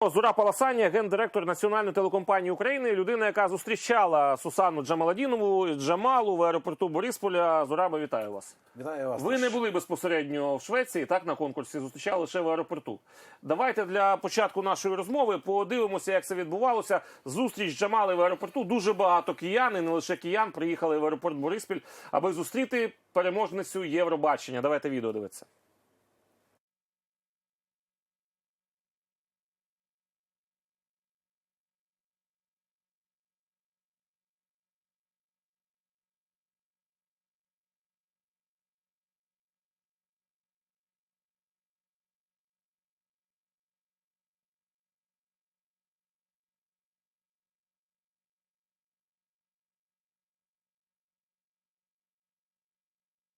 Зура Паласані, гендиректор Національної телекомпанії України, людина, яка зустрічала Сусану Джамаладінову Джамалу в аеропорту Борисполя. Зураба, вітаю вас. Вітаю вас. Ви не були безпосередньо в Швеції, так на конкурсі зустрічали лише в аеропорту. Давайте для початку нашої розмови подивимося, як це відбувалося. Зустріч Джамали в аеропорту. Дуже багато киян, і не лише киян, приїхали в аеропорт Бориспіль, аби зустріти переможницю Євробачення. Давайте відео дивитися.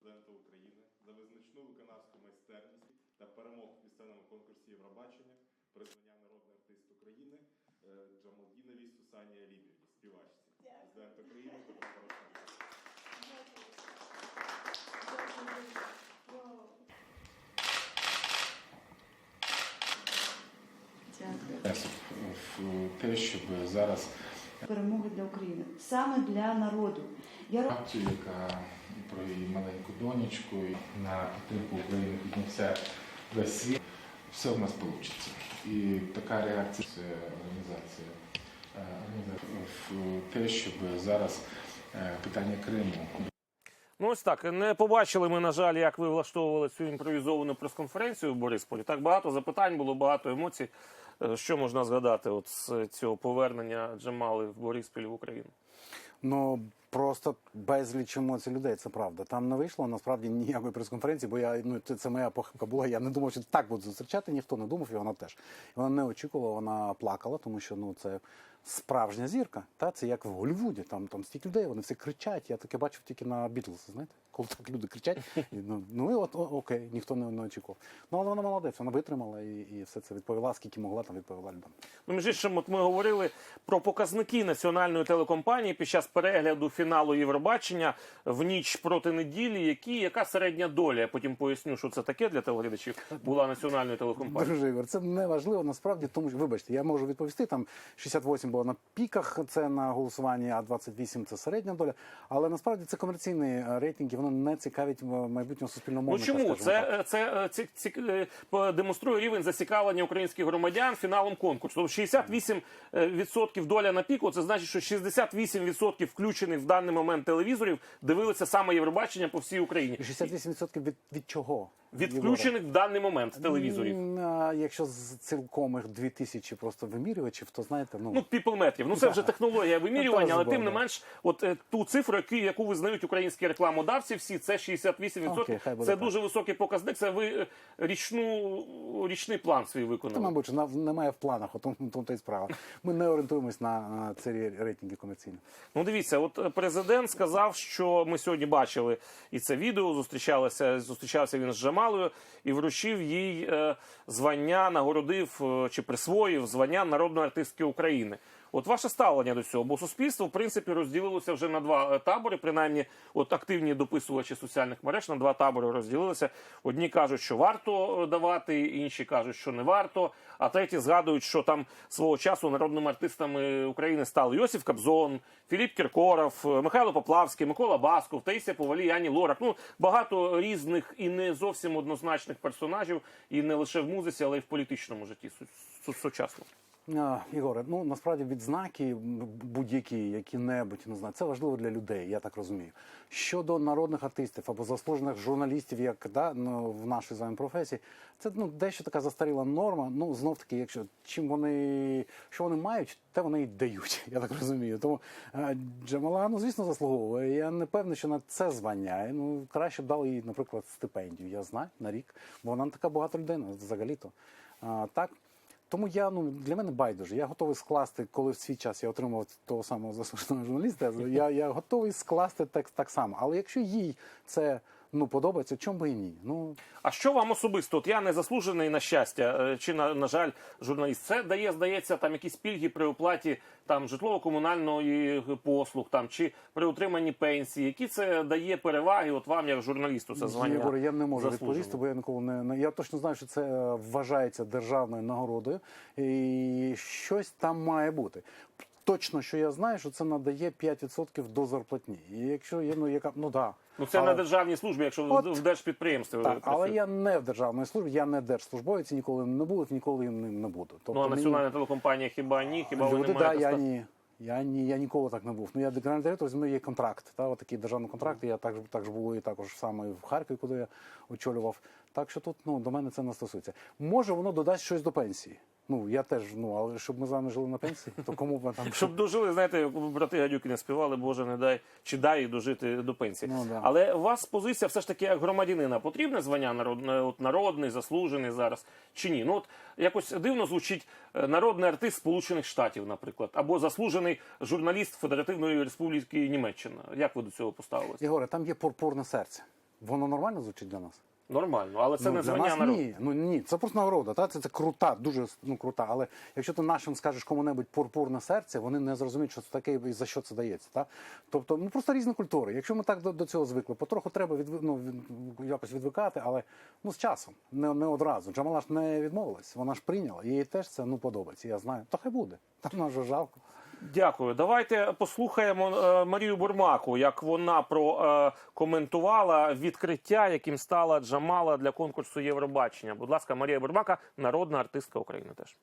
Президента України за визначну виконавську майстерність та перемог в місцевому конкурсі Євробачення, признання народний артист України е, Джамалдіновій Сусані Алібівні, співачці. Президент України Петро Порошенко. В те, щоб зараз Перемоги для України саме для народу. Я акцію, яка про її маленьку донечку і на підтримку України піднявся весь світ, все в нас вийде. І така реакція це організація, е, в те, щоб зараз е, питання Криму Ну ось так. Не побачили ми, на жаль, як ви влаштовували цю імпровізовану прес-конференцію в Борисполі. Так багато запитань було, багато емоцій. Е, Що можна згадати от з цього повернення Джамали в Бориспіль в Україну? Ну просто безліч емоцій людей, це правда. Там не вийшло насправді ніякої прес-конференції, бо я ну це, це моя похибка була. Я не думав, що так будуть зустрічати. Ніхто не думав, і вона теж. І вона не очікувала, вона плакала, тому що ну це справжня зірка. Та це як в Голлівуді. Там там стільки людей, вони всі кричать. Я таке бачив тільки на Бітлз, знаєте, коли так люди кричать. І, ну, ну і от о, окей, ніхто не, не очікував. Ну але вона молодець, вона витримала і, і все це відповіла, скільки могла там відповіла людям. Ну, між іншим, от ми говорили про показники національної телекомпанії під час перегляду фіналу Євробачення в ніч проти неділі. Які яка середня доля? Я потім поясню, що це таке для телеглядачів. Була національної телекомпанії. Друже Ігор, це не важливо насправді, тому що вибачте, я можу відповісти. Там 68 було на піках, це на голосуванні, а 28 це середня доля. Але насправді це комерційні е, рейтинги, воно не цікавить е, майбутнього суспільного Ну чому це, це, е, ці, ці, е, демонструє рівень зацікавлення українських громадян фіналом конкурсу? Тобто 68% е, відсотків доля на піку. Це значить, що 68% включених в даний момент телевізорів дивилися саме Євробачення по всій Україні. І 68% від, від чого? Від включених в даний момент телевізорів. А Якщо з цілком їх 2000 просто вимірювачів, то знаєте, ну, Ну, піплметрів. Ну це вже технологія вимірювання, але тим не менш, от е, ту цифру, яку, яку визнають українські рекламодавці, всі це 68%. Окей, хай буде це так. дуже високий показник. Це ви е, річну річний план свій Та, виконали. мабуть, нав- немає в планах, от тому то й справа. Ми не орієнтуємось на, на ці рейтинги комерційні. Ну, дивіться, от е, президент сказав, що ми сьогодні бачили і це відео. Зустрічалися, зустрічався він з Джамалою і вручив їй е, звання, нагородив е, чи присвоїв звання народної артистки України. От ваше ставлення до цього, бо суспільство в принципі розділилося вже на два е, табори. Принаймні, от активні дописувачі соціальних мереж на два табори розділилися. Одні кажуть, що варто е, давати, інші кажуть, що не варто. А треті згадують, що там свого часу народними артистами України стали Йосиф Кобзон, Філіп Кіркоров, е, Михайло Поплавський, Микола Басков, Таїсія Повалій, Ані Лорак. Ну багато різних і не зовсім однозначних персонажів, і не лише в музиці, але й в політичному житті су- су- сучасному. А, Ігоре, ну насправді відзнаки будь-які, які-небудь, не знаю, це важливо для людей, я так розумію. Щодо народних артистів або заслужених журналістів, як да, ну, в нашій з вами професії, це ну дещо така застаріла норма. Ну знов таки, якщо чим вони що вони мають, те вони й дають. Я так розумію. Тому е, Джамала, ну звісно, заслуговує. Я не певний, що на це звання. Ну краще б дали їй, наприклад, стипендію. Я знаю на рік, бо вона така багата людина взагалі-то. А, так. Тому я ну для мене байдуже. Я готовий скласти, коли в свій час я отримав того самого заслуженого журналіста. Я, я готовий скласти текст так само. Але якщо їй це ну подобається, чому би і ні. Ну А що вам особисто? От я не заслужений на щастя, е, чи на, на жаль, журналіст. Це дає, здається, там якісь пільги при оплаті там житлово-комунальної послуг, там чи при отриманні пенсії. Які це дає переваги? От вам, як журналісту, це звання? Єгор, я не можу заслужено? відповісти, бо я ніколи не, не я точно знаю, що це е, вважається державною нагородою, і щось там має бути. Точно, що я знаю, що це надає 5% до зарплатні. І якщо є, ну яка ну да. Ну це Але- на державній службі, якщо От- в держпідприємстві. Так, але я не в державній службі, я не держслужбовець, ніколи не був, ніколи ним не буду. Тобто Ну а мені- національна телекомпанія хіба ні? Хіба Люди, да, я ні. Я ні, я ніколи так не був. Ну я генеральний директор, зі мною є контракт. Та, от такий державний контракт. Я так, так ж було і також саме в Харкові, куди я очолював. Так що тут ну, до мене це не стосується. Може, воно додасть щось до пенсії. Ну я теж, ну але щоб ми з вами жили на пенсії, то кому б там Щоб дожили, знаєте, брати гадюки не співали, Боже, не дай чи дай дожити до пенсії. Ну, да. Але у вас позиція все ж таки як громадянина. Потрібне звання народне, от народний, заслужений зараз чи ні? Ну от якось дивно звучить е, народний артист Сполучених Штатів, наприклад, або заслужений журналіст Федеративної Республіки Німеччина. Як ви до цього поставилися? Єгоре, там є пурпурне серце. Воно нормально звучить для нас? Нормально, але це ну, не для звання нас народу. ні. Ну ні, це просто нагорода. Та це, це крута, дуже ну крута. Але якщо ти нашим скажеш кому-небудь пурпурне серце, вони не зрозуміють, що це таке і за що це дається. Та тобто, ну просто різні культури. Якщо ми так до, до цього звикли, потроху треба від, ну, від, якось відвикати, але ну з часом, не, не одразу. Джамала ж не відмовилась, вона ж прийняла. Їй теж це ну подобається. Я знаю. То хай буде. Там нам вже жалко. Дякую. Давайте послухаємо е, Марію Бурмаку, як вона прокоментувала відкриття, яким стала Джамала для конкурсу Євробачення. Будь ласка, Марія Бурмака, народна артистка України теж.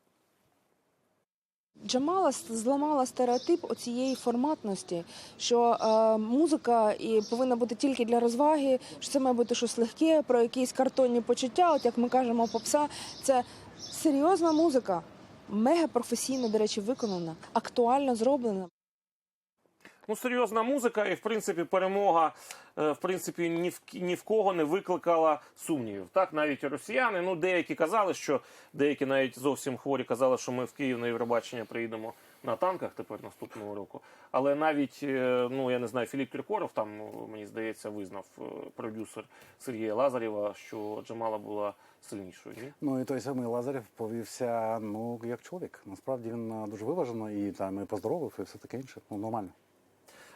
Джамала зламала стереотип оцієї форматності, що е, музика і повинна бути тільки для розваги, що це має бути щось легке, про якісь картонні почуття. От як ми кажемо, попса це серйозна музика, мега професійно, до речі, виконана, актуально зроблена. Ну, серйозна музика, і в принципі перемога е, в принципі ні в ні в кого не викликала сумнівів. Так, навіть росіяни. Ну, деякі казали, що деякі навіть зовсім хворі казали, що ми в Київ на Євробачення приїдемо на танках тепер наступного року. Але навіть е, ну я не знаю, Філіп Кіркоров там мені здається визнав е, продюсер Сергія Лазарєва, що Джамала була сильнішою. Ні? Ну і той самий Лазарєв повівся ну як чоловік. Насправді він е, дуже виважено і там і поздоровив, і все таке інше. Ну нормально.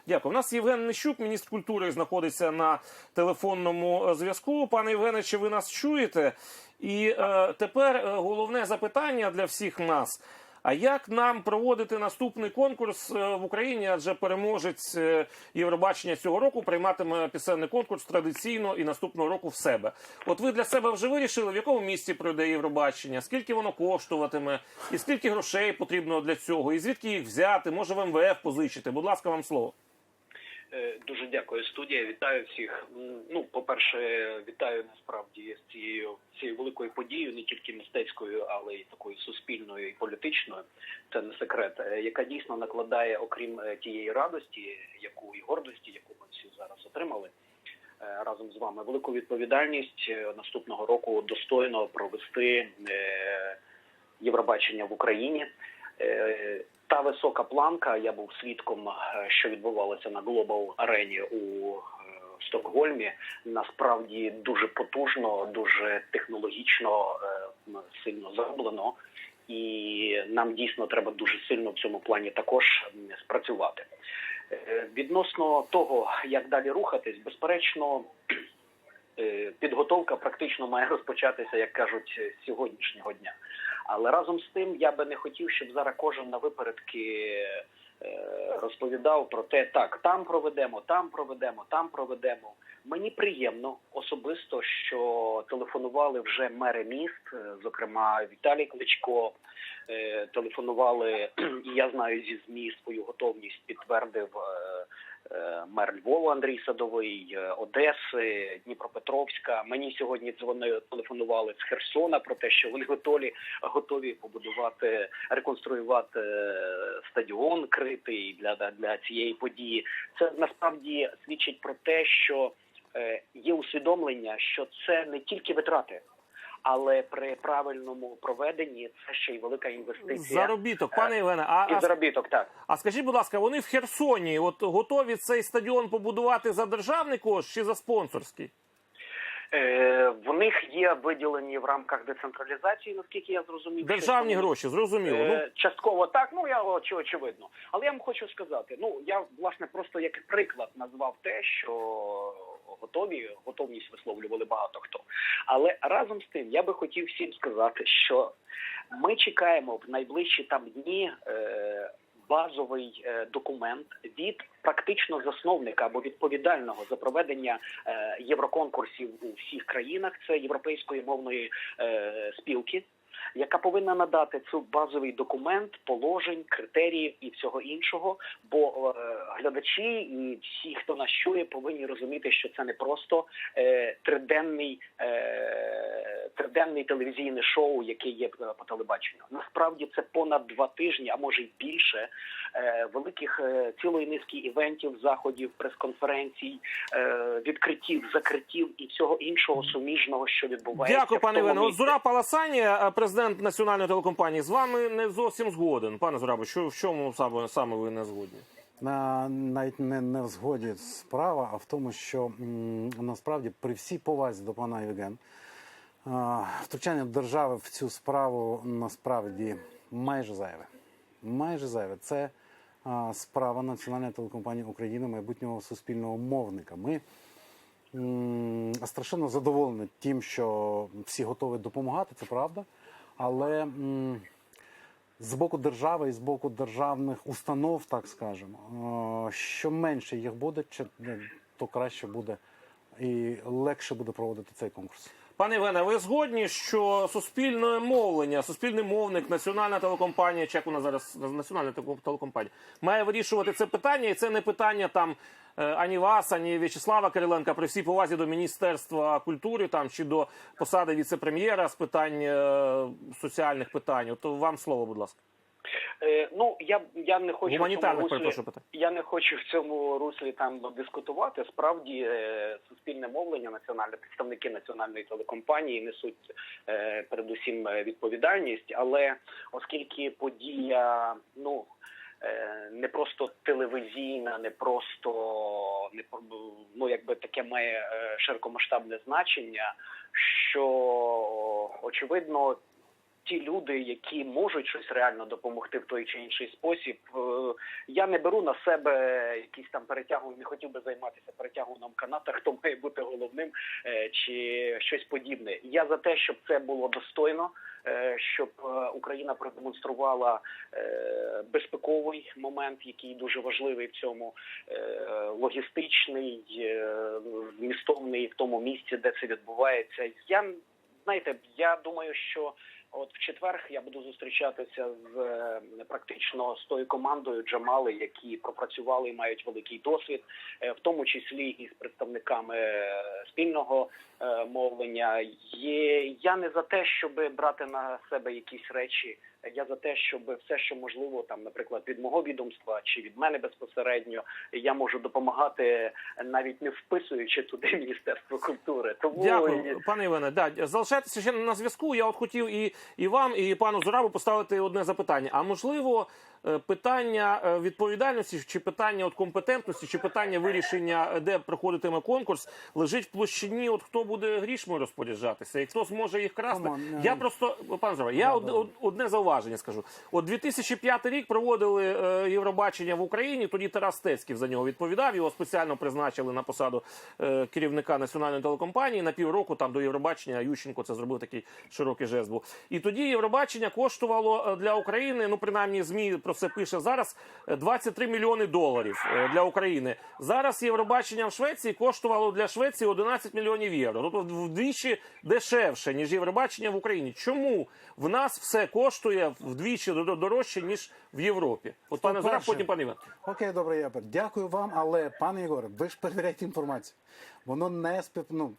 Дякую. У нас Євген Нещук, міністр культури, знаходиться на телефонному е, зв'язку. Пане Євгене, чи ви нас чуєте? І е, тепер е, головне запитання для всіх нас. А як нам проводити наступний конкурс е, в Україні? Адже переможець е, Євробачення цього року прийматиме пісенний конкурс традиційно і наступного року в себе. От ви для себе вже вирішили, в якому місці пройде Євробачення, скільки воно коштуватиме, і скільки грошей потрібно для цього, і звідки їх взяти, може в МВФ позичити. Будь ласка, вам слово. Е, Дуже дякую, студія. Вітаю всіх. Ну, по-перше, вітаю насправді з цією цією великою подією, не тільки мистецькою, але й такою суспільною і політичною. Це не секрет, е, яка дійсно накладає, окрім е, тієї радості, яку і гордості, яку ми всі зараз отримали. Разом з вами велику відповідальність наступного року достойно провести Євробачення в Україні. Та висока планка, я був свідком, е, що відбувалося на Глобал арені у е, Стокгольмі. Насправді дуже потужно, дуже технологічно е, сильно зроблено, і нам дійсно треба дуже сильно в цьому плані також спрацювати. Відносно того, як далі рухатись, безперечно, підготовка практично має розпочатися, як кажуть, сьогоднішнього дня. Але разом з тим я би не хотів, щоб зараз кожен на випередки е, розповідав про те, так там проведемо, там проведемо, там проведемо. Мені приємно особисто, що телефонували вже мери міст, е, зокрема Віталій Кличко. е, Телефонували, і я знаю зі ЗМІ свою готовність підтвердив мер Львова Андрій Садовий, е, Одеси, Дніпропетровська. Мені сьогодні дзвонили, телефонували з Херсона про те, що вони готові готові побудувати, реконструювати е, стадіон критий для, для, цієї події. Це насправді свідчить про те, що е, є усвідомлення, що це не тільки витрати. Але при правильному проведенні це ще й велика інвестиція Заробіток, пане Євгене, а, і заробіток. Так а скажіть, будь ласка, вони в Херсоні от готові цей стадіон побудувати за державний кошт чи за спонсорський? Е, в них є виділені в рамках децентралізації, наскільки я зрозумів. Державні вони- гроші, зрозуміло. Ну, Е, частково так, ну я очі- очевидно. Але я вам хочу сказати: ну я власне просто як приклад назвав те, що готові, готовність висловлювали багато хто. Але разом з тим я би хотів всім сказати, що ми чекаємо в найближчі там дні. Е, Базовий е, документ від практично засновника або відповідального за проведення е, євроконкурсів у всіх країнах, це європейської мовної е, спілки, яка повинна надати цю базовий документ положень, критеріїв і всього іншого. Бо е, глядачі і всі, хто нас чує, повинні розуміти, що це не просто е, триденний, е, триденний телевізійне шоу, яке є е, по телебаченню. Насправді це понад два тижні, а може й більше е, великих е, цілої низки івентів, заходів, прес-конференцій, е, відкриттів, закриттів і всього іншого суміжного, що відбувається. Дякую, пане Іване. От місці. Президент національної телекомпанії, з вами не зовсім згоден. Пане Зурабе, що в чому саме, саме ви не згодні? На, навіть не, не в згоді справа, а в тому, що м, насправді при всій повазі до пана Євген, а, втручання держави в цю справу насправді майже зайве. Майже зайве. Це а, справа Національної телекомпанії України, майбутнього суспільного мовника. Ми м, страшенно задоволені тим, що всі готові допомагати, це правда. Але з боку держави і з боку державних установ, так скажемо, е, що менше їх буде, чи- то краще буде і легше буде проводити цей конкурс. Пане Євгене, ви згодні, що суспільне мовлення, суспільний мовник, національна телекомпанія, чи як вона зараз національна телеком- телекомпанія, має вирішувати це питання, і це не питання там е, ані вас, ані В'ячеслава Кириленка, при всій повазі до Міністерства культури там чи до посади віце-прем'єра з питань е, соціальних питань. От вам слово, будь ласка. Е, ну я я не хочу в цьому руслі, я не хочу в цьому руслі там дискутувати. Справді е, суспільне мовлення, національне представники національної телекомпанії несуть е, передусім е, відповідальність, але оскільки подія, ну. е, Не просто телевізійна, не просто не ну якби таке має е, широкомасштабне значення, що очевидно ті люди, які можуть щось реально допомогти в той чи інший спосіб. е, Я не беру на себе якісь там перетягування, не хотів би займатися перетягуванням каната, хто має бути головним е, чи щось подібне. Я за те, щоб це було достойно, е, щоб Україна продемонструвала безпековий момент, який дуже важливий в цьому, логістичний, змістовний в тому місці, де це відбувається. Я знаєте, я думаю, що От в четвер я буду зустрічатися з е, практично з тою командою Джамали, які пропрацювали і мають великий досвід, е, в тому числі і з представниками е, спільного мовлення. Є я не за те, щоб брати на себе якісь речі. Я за те, щоб все, що можливо, там, наприклад, від мого відомства чи від мене безпосередньо, я можу допомагати навіть не вписуючи туди міністерство культури. Тому Дякую, пане Іване. Да, залишайтеся ще на зв'язку. Я от хотів і, і вам, і пану Зурабу поставити одне запитання. А можливо, е, питання е, відповідальності, чи питання от компетентності, чи питання вирішення, е, де проходитиме конкурс, лежить в площині, от хто буде грішми розпоряджатися, і хто зможе їх красти. On, Я просто, пане Зураб, я од- од- одне зауваження скажу. От 2005 рік проводили Євробачення в Україні. Тоді Тарас Стецьків за нього відповідав. Його спеціально призначили на посаду керівника національної телекомпанії. На півроку там до Євробачення Ющенко це зробив такий широкий жест. Був. І тоді Євробачення коштувало е, для України, ну принаймні змі про це пише зараз. е, 23 мільйони доларів е, для України. Зараз Євробачення в Швеції коштувало для Швеції 11 мільйонів євро. Тобто вдвічі дешевше ніж Євробачення в Україні. Чому в нас все коштує вдвічі дорожче ніж в Європі? От пане перше? потім пан Іван. Окей, добре, я дякую вам, але пане Ігоре, ви ж перевіряйте інформацію. Воно не спів... ну,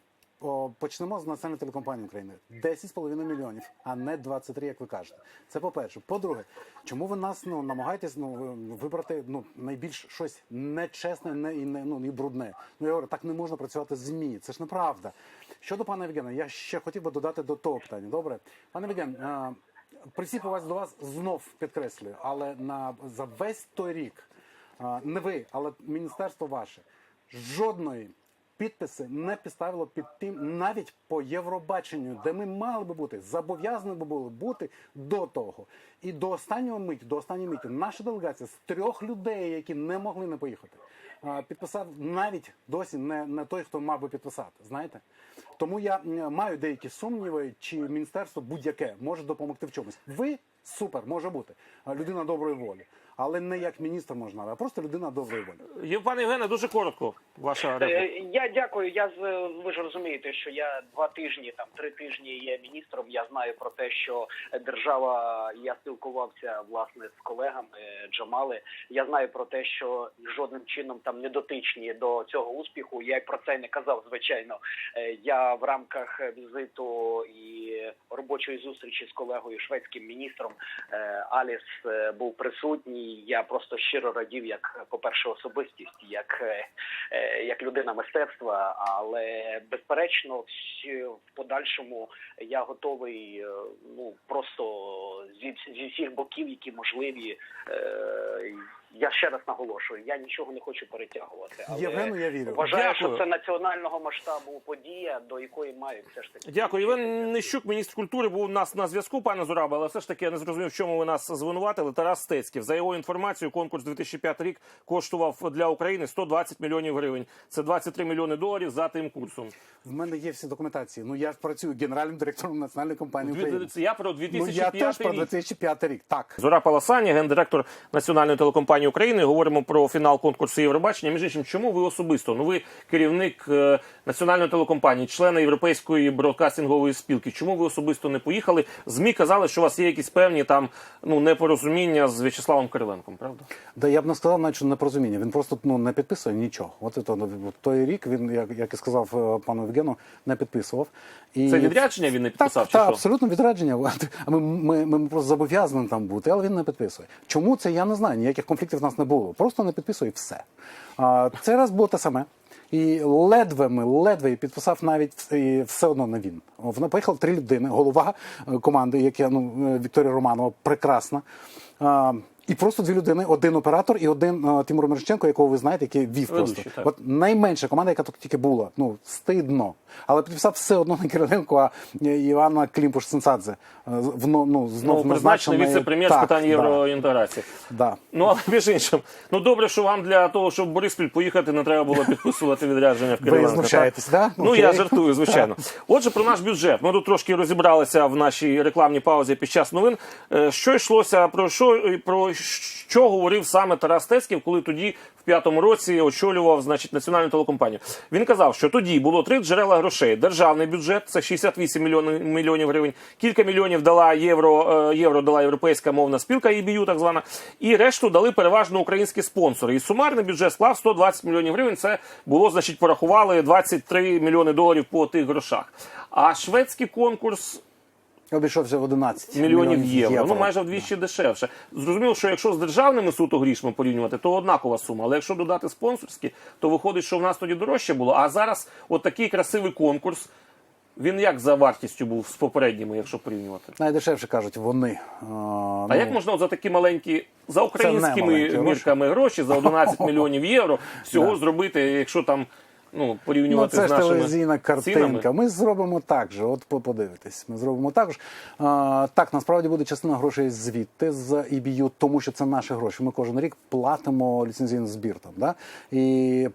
почнемо з національної телекомпанії України. 10,5 мільйонів, а не 23, як ви кажете. Це по-перше. По-друге, чому ви нас ну, намагаєтесь ну, вибрати ну, найбільш щось нечесне не, і, не, ну, і брудне? Ну, я говорю, так не можна працювати з ЗМІ. Це ж неправда. Щодо пана Євгена, я ще хотів би додати до того питання. Добре? Пане Євген, а, при всій повазі до вас знов підкреслюю, але на, за весь той рік, а, не ви, але міністерство ваше, жодної підписи не підставило під тим навіть по Євробаченню, де ми мали би бути, зобов'язані би були бути до того. І до останнього миті, до останньої миті, наша делегація з трьох людей, які не могли не поїхати, підписав навіть досі не, не той, хто мав би підписати. Знаєте? Тому я маю деякі сумніви, чи міністерство будь-яке може допомогти в чомусь. Ви супер, може бути людина доброї волі, але не як міністр можна, а просто людина доброї волі. Є, Пане Євгене, дуже коротко. Ваша репліка. Е, Я дякую. Я з ви ж розумієте, що я два тижні, там три тижні є міністром. Я знаю про те, що держава. Я спілкувався власне з колегами Джамали. Я знаю про те, що жодним чином там не дотичні до цього успіху. Я й про це не казав. Звичайно, Е, я в рамках візиту і робочої зустрічі з колегою шведським міністром е, Аліс е, був присутній. Я просто щиро радів, як по перше, особистість, як е, е, як людина мистецтва, але безперечно, в подальшому я готовий е, ну просто зі, зі всіх боків, які можливі. Я ще раз наголошую, я нічого не хочу перетягувати. Але Євгену я вірю. Вважаю, Дякую. що це національного масштабу подія, до якої мають все ж таки. Дякую. Євген Нищук, міністр культури, був у нас на зв'язку, пане Зураба, але все ж таки я не зрозумів, в чому ви нас звинуватили. Тарас Стецьків. За його інформацією, конкурс 2005 рік коштував для України 120 мільйонів гривень. Це 23 мільйони доларів за тим курсом. В мене є всі документації. Ну я ж працюю генеральним директором національної компанії України. Я про Ну я 2005 теж про рік. 2005 рік. Так. Зора Паласані, гендиректор Національної телекомпанії України. Говоримо про фінал конкурсу Євробачення. Між іншим, чому ви особисто? Ну ви керівник е, національної телекомпанії, члена Європейської бродкастингової спілки. Чому ви особисто не поїхали? Змі казали, що у вас є якісь певні там ну непорозуміння з В'ячеславом Кириленком, правда? Да я б не сказав, наче непорозуміння. Він просто ну не підписує нічого. От це, той рік він, як, як і сказав е, пану Євгену, не підписував. І Це відрядження він не підписав? Так, чи так, що? абсолютно відрядження. Ми, ми, ми просто зобов'язані там бути, але він не підписує. Чому це я не знаю. Ніяких конфліктів в нас не було. Просто не підписуй все. А, цей раз було те саме. І ледве ми, ледве підписав навіть і все одно не він. Вона поїхала три людини, голова е, команди, яка ну е, Вікторія Романова, прекрасна. І просто дві людини, один оператор і один е, Тимур Мирошниченко, якого ви знаєте, який вів Ведучий, просто. так. От найменша команда, яка тут тільки була. Ну, стидно. Але підписав все одно не Кириленко, а Івана Клімпуш Сенсадзе. Вно, ну, знов Ну, призначений назначений- віце-прем'єр з питань євроінтеграції. Да. Ну, але між іншим, ну добре, що вам для того, щоб в Бориспіль поїхати, не треба було підписувати відрядження в Ви Кириленка. знущаєтесь, да? Ну, Окей. я жартую, звичайно. Отже, про наш бюджет. Ми тут трошки розібралися в нашій рекламній паузі під час новин. Е, Що йшлося, про що, про що говорив саме Тарас Тецьків, коли тоді в п'ятому році очолював значить, національну телекомпанію. Він казав, що тоді було три джерела грошей: державний бюджет це 68 мільйонів, мільйонів гривень, кілька мільйонів дала євро, е, євро дала європейська мовна спілка EBU, так звана, і решту дали переважно українські спонсори. І сумарний бюджет склав 120 мільйонів гривень. Це було, значить, порахували 23 мільйони доларів по тих грошах. А шведський конкурс Обійшовся в 11 мільйонів євро. Ну майже вдвічі дешевше. Зрозуміло, що якщо з державними суто грішми порівнювати, то однакова сума. Але якщо додати спонсорські, то виходить, що в нас тоді дорожче було. А зараз от такий красивий конкурс. Він як за вартістю був з попередніми, якщо порівнювати? Найдешевше кажуть вони. А, А ну, як можна за такі маленькі, за українськими маленькі гроші. мірками гроші, за 11 мільйонів євро всього Да. зробити, якщо там ну, Ну, порівнювати це з ж нашими телевізійна картинка. цінами? Ми зробимо так же. От подивитись, подивитесь. Ми зробимо так же. А, так, насправді буде частина грошей звідти з EBU, тому що це наші гроші. Ми кожен рік платимо ліцензійний збір там. Да? І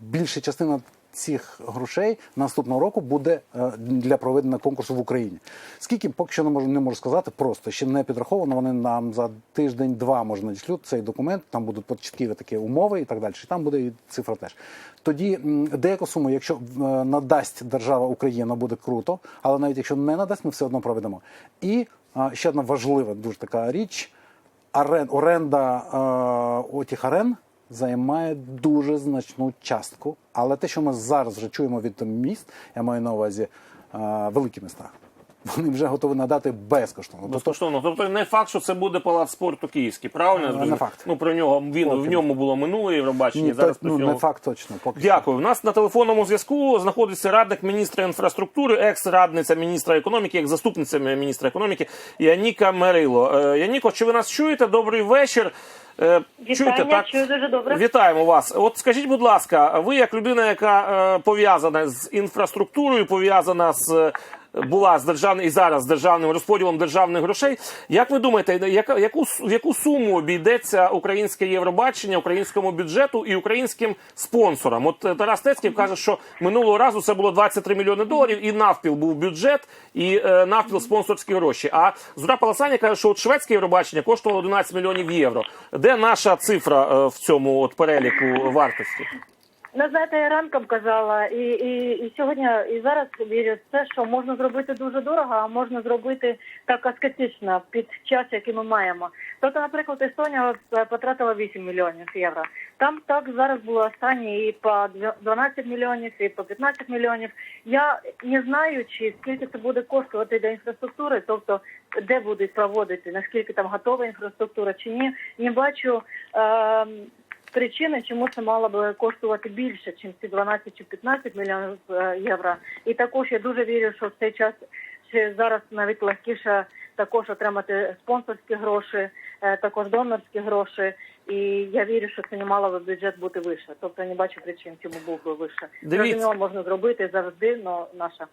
більша частина. Цих грошей наступного року буде е, для проведення конкурсу в Україні. Скільки поки що не можу не можу сказати, просто ще не підраховано. Вони нам за тиждень-два можна надішлють цей документ. Там будуть чіткі такі умови і так далі. І там буде і цифра теж. Тоді деяку суму, якщо е, надасть держава Україна, буде круто, але навіть якщо не надасть, ми все одно проведемо. І е, ще одна важлива дуже така річ: оренда отих арен займає дуже значну частку. Але те, що ми зараз вже чуємо від міст, я маю на увазі е, великі міста, вони вже готові надати безкоштовно. Тобто Безкоштовно. Тобто не факт, що це буде палац спорту київський, правильно? Е, не факт. Ну про нього він Поки. в ньому було минуле Євробачення. ні, зараз то, ну, не факт точно. Поки що. Дякую. У нас на телефонному зв'язку знаходиться радник міністра інфраструктури, екс-радниця міністра економіки, як заступниця міністра економіки Яніка Мерило. Е, Яніко, чи ви нас чуєте? Добрий вечір. Е, Вітання, чуєте, так? чую дуже добре. Вітаємо вас. От скажіть, будь ласка, ви як людина, яка е, пов'язана з інфраструктурою, пов'язана з е, була з державним і зараз з державним розподілом державних грошей. Як ви думаєте, яка яку яку суму обійдеться українське Євробачення українському бюджету і українським спонсорам? От е, Тарас Тецьків каже, що минулого разу це було 23 мільйони доларів, і навпіл був бюджет, і е, навпіл спонсорські гроші. А Зура Паласаня каже, що от шведське Євробачення коштувало 11 мільйонів євро. Де наша цифра е, в цьому от переліку вартості? Знаєте, я ранком казала, і, і, і сьогодні, і зараз вірю в те, що можна зробити дуже дорого, а можна зробити так аскетично під час, який ми маємо. Тобто, наприклад, Естонія е, потратила 8 мільйонів євро. Там так зараз було останнє і по 12 мільйонів, і по 15 мільйонів. Я не знаю, чи скільки це буде коштувати для інфраструктури, тобто де будуть проводити, наскільки там готова інфраструктура чи ні. Не бачу. Е, причини, чому це мало би коштувати більше, ніж ці 12 чи 15 мільйонів е, євро. І також я дуже вірю, що в цей час ще зараз навіть легкіше також отримати спонсорські гроші, е, також донорські гроші. І я вірю, що це не мало би бюджет бути вище. Тобто я не бачу причин, чому був би вище. Дивіться. Зрозуміло, можна зробити завжди, але наша.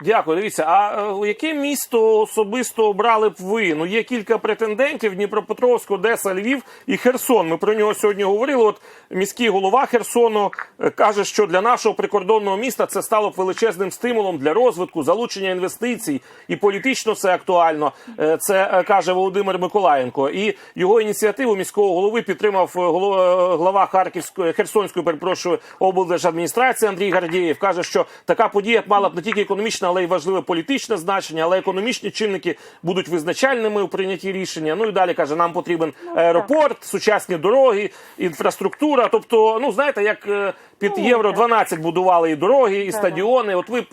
Дякую. Дивіться, а е, яке місто особисто обрали б ви? Ну є кілька претендентів: Дніпропетровськ, Одеса, Львів і Херсон. Ми про нього сьогодні говорили. От міський голова Херсону е, каже, що для нашого прикордонного міста це стало б величезним стимулом для розвитку, залучення інвестицій, і політично це актуально. Е, Це е, каже Володимир Миколаєнко. І його ініціативу міського голови підтримав е, голова- е, Харківської Херсонської, перепрошую, облдержадміністрації Андрій Гардієв. каже, що така подія мала б не тільки економічне, але й важливе політичне значення, але економічні чинники будуть визначальними у прийнятті рішення. Ну і далі каже, нам потрібен аеропорт, сучасні дороги, інфраструктура. Тобто, ну знаєте, як е, під євро 12 будували і дороги, і стадіони. От ви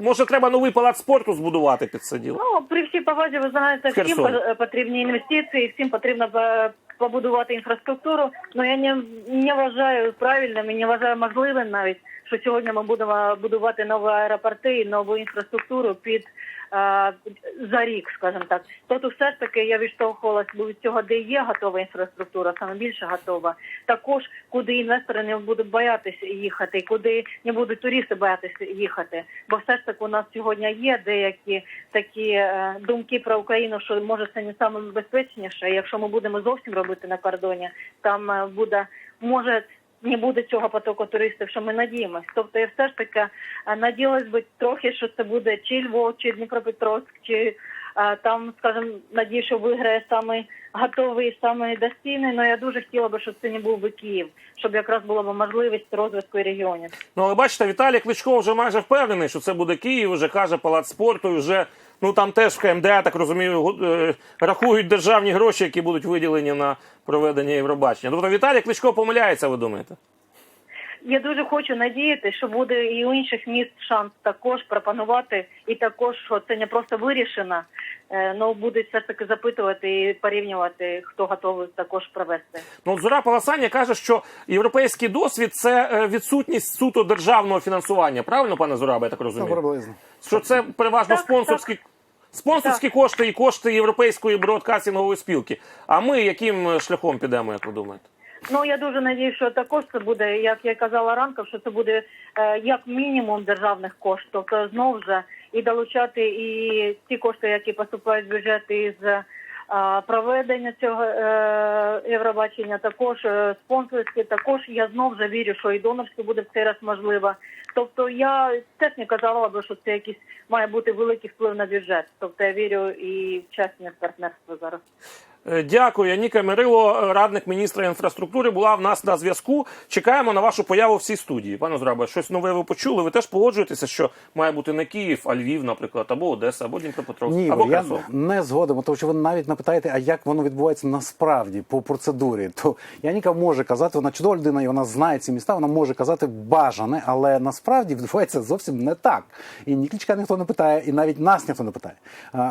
може треба новий палац спорту збудувати під це діло? Ну, при всій повазі, ви знаєте, всім потрібні інвестиції, всім потрібно е, побудувати інфраструктуру. Ну я не, не вважаю правильним і не вважаю можливим навіть, що сьогодні ми будемо будувати нові аеропорти і нову інфраструктуру під е, за рік, скажімо так. Тобто, все ж таки я відштовхувалась від цього, де є готова інфраструктура, саме більше готова. Також куди інвестори не будуть боятися їхати, куди не будуть туристи боятися їхати. Бо все ж таки у нас сьогодні є деякі такі е, думки про Україну, що може це не саме безпечніше. Якщо ми будемо зовсім робити на кордоні, там е, буде може. Не буде цього потоку туристів, що ми надіємось. Тобто я все ж таки е, надіялась би трохи, що це буде чи Львов, чи Дніпропетровськ, чи е, там, скажімо, надію, що виграє саме готовий, саме достійний. Але я дуже хотіла би, щоб це не був би Київ, щоб якраз була б можливість розвитку регіонів. Ну, але бачите, Віталій Кличко вже майже впевнений, що це буде Київ, вже каже палац спорту, вже ну там теж в КМДА, так розумію, е, рахують державні гроші, які будуть виділені на проведення Євробачення. Тобто Віталій Кличко помиляється, ви думаєте? Я дуже хочу надіяти, що буде і у інших міст шанс також пропонувати, і також що це не просто вирішено, е, ну будуть все ж таки запитувати і порівнювати, хто готовий також провести. Ну, Зура Паласання каже, що європейський досвід це е, відсутність суто державного фінансування. Правильно, пане Зураба, я так розумію? приблизно. Що це переважно Так, спонсорські. Спонсорські кошти і кошти європейської бродкастингової спілки. А ми яким е, шляхом підемо, як ви думаєте? Ну я дуже надію, що також це буде, як я казала ранком, що це буде е, як мінімум державних коштів, тобто знову ж і долучати і ті кошти, які поступають в бюджет із е, проведення цього е, Євробачення, також спонсорське, спонсорські, також я знов же вірю, що і донорське буде в цей раз можливо. Тобто я теж не казала би, що це якийсь має бути великий вплив на бюджет. Тобто я вірю і в чесне партнерство зараз. Е, Дякую. Ніка Мирило, радник міністра інфраструктури, була в нас на зв'язку. Чекаємо на вашу появу в цій студії. Пане Зраба, щось нове ви почули. Ви теж погоджуєтеся, що має бути не Київ, а Львів, наприклад, або Одеса, або Дніпропетровськ, Ні, або я не згоден, тому що ви навіть не питаєте, а як воно відбувається насправді по процедурі. То Яніка може казати, вона чудова людина, і вона знає ці міста, вона може казати бажане, але насправді відбувається зовсім не так. І ні Кличка ніхто не питає, і навіть нас ніхто не питає.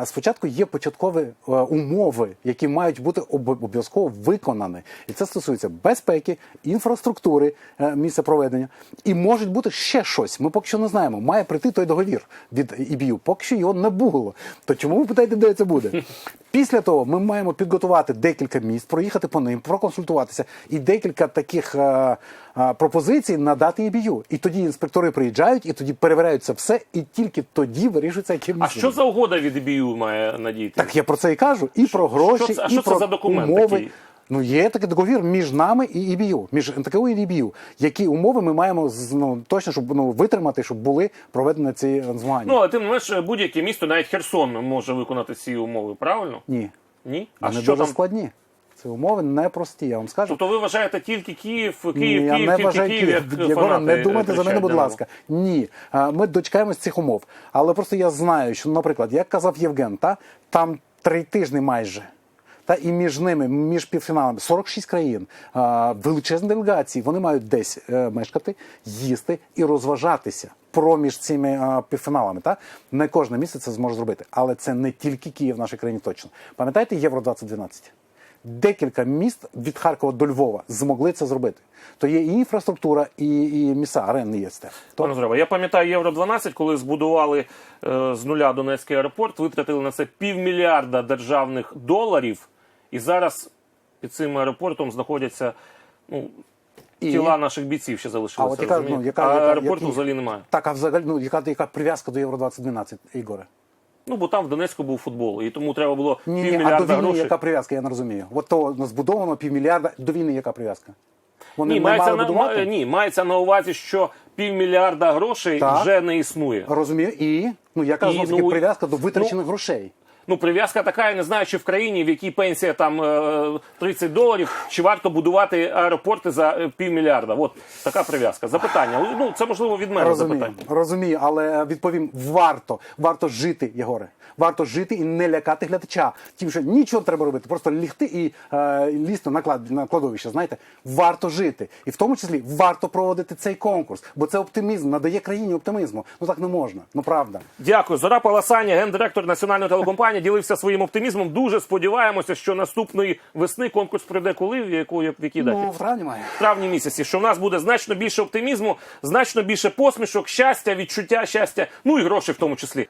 Спочатку є початкові е, умови, які мають мають бути обов'язково виконані. І це стосується безпеки, інфраструктури е, місця проведення. І може бути ще щось. Ми поки що не знаємо. Має прийти той договір від ІБЮ. Поки що його не було. То чому ви питаєте, де це буде? Після того ми маємо підготувати декілька міст, проїхати по ним, проконсультуватися і декілька таких е, пропозицій надати ІБЮ. І тоді інспектори приїжджають, і тоді перевіряють це все, і тільки тоді вирішується, яким А що за угода від ІБЮ має надійти? Так я про це і кажу. І про гроші, що це- а і що це за документ умови. такий? Ну, є такий договір між нами і ІБЮ, між НТКУ і ІБЮ. Які умови ми маємо ну, точно, щоб ну, витримати, щоб були проведені ці змагання? Ну, але тим не менш, будь-яке місто, навіть Херсон, може виконати ці умови, правильно? Ні. Ні? А Вони що дуже там? складні. Ці умови непрості, я вам скажу. Тобто ви вважаєте тільки Київ, Київ, Ні, Київ, я не тільки вважаю Київ, як Єгоре, фанати не думайте за мене, будь ласка. Ні, А, ми дочекаємось цих умов. Але просто я знаю, що, наприклад, як казав Євген, та там три тижні майже. Та і між ними, між півфіналами, 46 країн, а, величезні делегації. Вони мають десь е, мешкати, їсти і розважатися проміж цими а, півфіналами. Та не кожне місце це зможе зробити, але це не тільки Київ в нашій країні точно. Пам'ятаєте Євро 2012 Декілька міст від Харкова до Львова змогли це зробити. То є і інфраструктура, і, і міста арени є це. Пане Зреба, я пам'ятаю Євро 12, коли збудували е, з нуля Донецький аеропорт, витратили на це півмільярда державних доларів, і зараз під цим аеропортом знаходяться ну, І- тіла наших бійців ще А залишилися. от яка, ну, яка, а яка, аеропорту які- взагалі немає. Так, а взагалі, ну, яка, яка прив'язка до Євро 2012, Ігоре? Ну, бо там в Донецьку був футбол, і тому треба було Ні, грошей. а до війни грошей. яка прив'язка, я не розумію. От то ну, збудовано півмільярда, до війни яка прив'язка? Вони Ні, не мається мали на, ні, мається на увазі, що півмільярда грошей Так. вже не існує. Розумію, і ну яка І, знову таки ну, прив'язка до витрачених грошей? Ну, прив'язка така, я не знаю, чи в країні, в якій пенсія там е, 30 доларів, чи варто будувати аеропорти за е, півмільярда. От така прив'язка. Запитання. Ну, це можливо від мене Розумію, запитання. розумію, але відповім: варто, варто жити, Єгоре. Варто жити і не лякати глядача. Тим, що нічого треба робити, просто лігти і е, лізти на, клад, на кладовище. Знаєте, варто жити. І в тому числі варто проводити цей конкурс, бо це оптимізм, надає країні оптимізму. Ну так не можна. Ну правда. Дякую. Зора Паласані, гендиректор національної телекомпанії, ділився своїм оптимізмом. Дуже сподіваємося, що наступної весни конкурс пройде коли, в яку в якій даті? Ну в травні має. в травні місяці, що в нас буде значно більше оптимізму, значно більше посмішок, щастя, відчуття щастя, ну і грошей в тому числі.